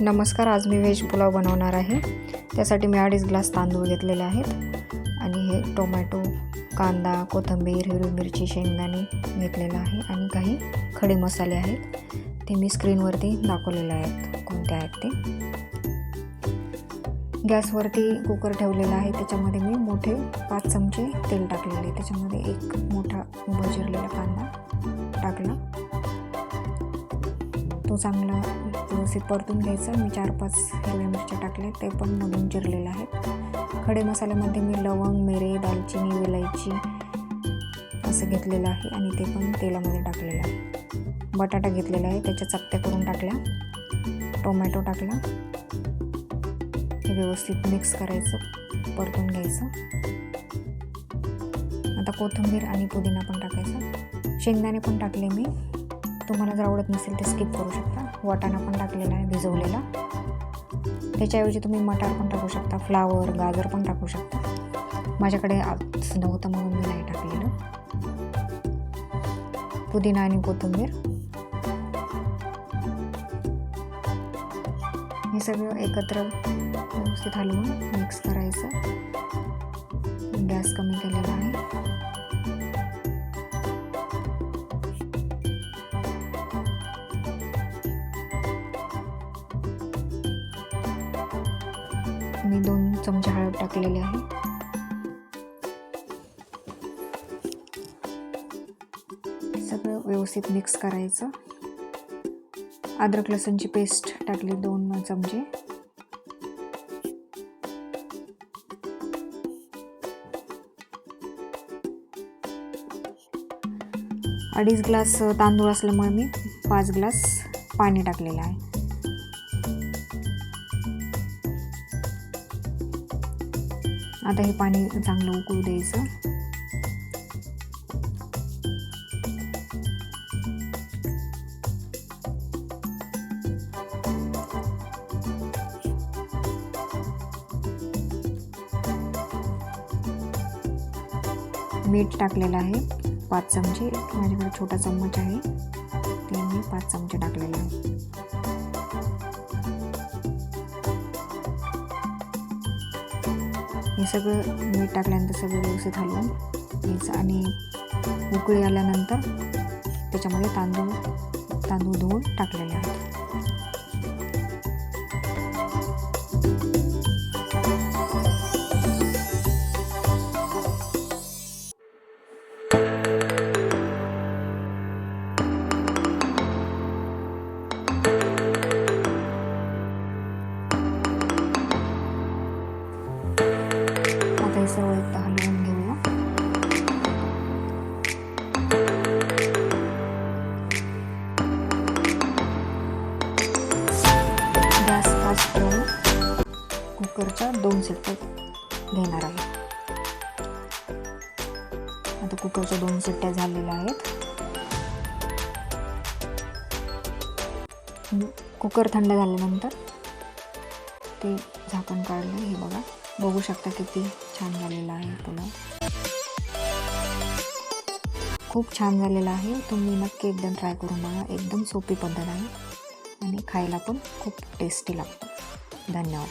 नमस्कार आज मी व्हेज पुलाव बनवणार आहे. त्यासाठी मी अडीच ग्लास तांदूळ घेतलेले आहेत. आणि हे टोमॅटो कांदा कोथिंबीर हिरवी मिरची शेंगदाणे घेतलेलं आहे. आणि काही खडे मसाले आहेत. ते मी स्क्रीनवरती दाखवलेले आहेत. कोणते आहेत ते? गॅसवरती कुकर ठेवलेला आहे. त्याच्यामध्ये मी मोठे पाच चमचे तेल टाकलेले त्याच्यामध्ये एक मोठा उभं कांदा टाकला. तो चांगला व्यवस्थित परतून घ्यायचा. मी चार पाच हिरव्या मिरच्या टाकल्या. ते पण मधून चिरलेलं आहेत. खडे मसाल्यामध्ये मी लवंग मिरे दालचिनी विलायची असं घेतलेलं आहे आणि ते पण तेलामध्ये टाकलेलं आहे. बटाटा घेतलेला आहे. त्याच्या चपत्या करून टाकल्या. टोमॅटो टाकला. हे व्यवस्थित मिक्स करायचं. परतून घ्यायचं. आता कोथिंबीर आणि पुदिना पण टाकायचा. शेंगदाणे पण टाकले मी. तुम्हाला जर आवडत नसेल ते स्किप करू शकता. वाटाणा पण टाकलेला आहे भिजवलेला. त्याच्याऐवजी तुम्ही मटार पण टाकू शकता फ्लावर गाजर पण टाकू शकता. माझ्याकडे आज नव्हतं म्हणून मी नाही टाकलेलं. पुदिना आणि कोथिंबीर. हे सगळं एकत्र व्यवस्थित हलवून मिक्स करायचं. गॅस कमी केलेला आहे. मी दोन चमचे हळद टाकलेली आहे. सगळं व्यवस्थित मिक्स करायचं. अद्रक लसणची पेस्ट टाकली दोन चमचे. अडीच ग्लास तांदूळ असल्यामुळे मी पाच ग्लास पाणी टाकलेलं आहे. आता हे पाणी चांगलं उकळू द्यायचं. मीठ टाकलेलं आहे पाच चमचे. माझ्याकडे छोटा चम्मच आहे. ते मी पाच चमचे टाकलेले आहे. हे सगळं मीठ टाकल्यानंतर सगळं व्यवस्थित हलवून घ्यायचं आणि उकळी आल्यानंतर त्याच्यामध्ये तांदूळ तांदूळ धुवून टाकलेले आहेत. कुकरच्या दोन शिट्ट्या घेणार आहे. आता कुकरच्या दोन सिट्ट्या झालेल्या आहेत. कुकर थंड झाल्यानंतर ते झाकण काढलं हे बघा. बघू शकता किती छान झालेलं आहे पुन्हा. खूप छान झालेलं आहे. तुम्ही नक्की एकदम ट्राय करून बघा. एकदम सोपी पद्धत आहे. आणि खायला पण खूप टेस्टी लागतं. धन्यवाद.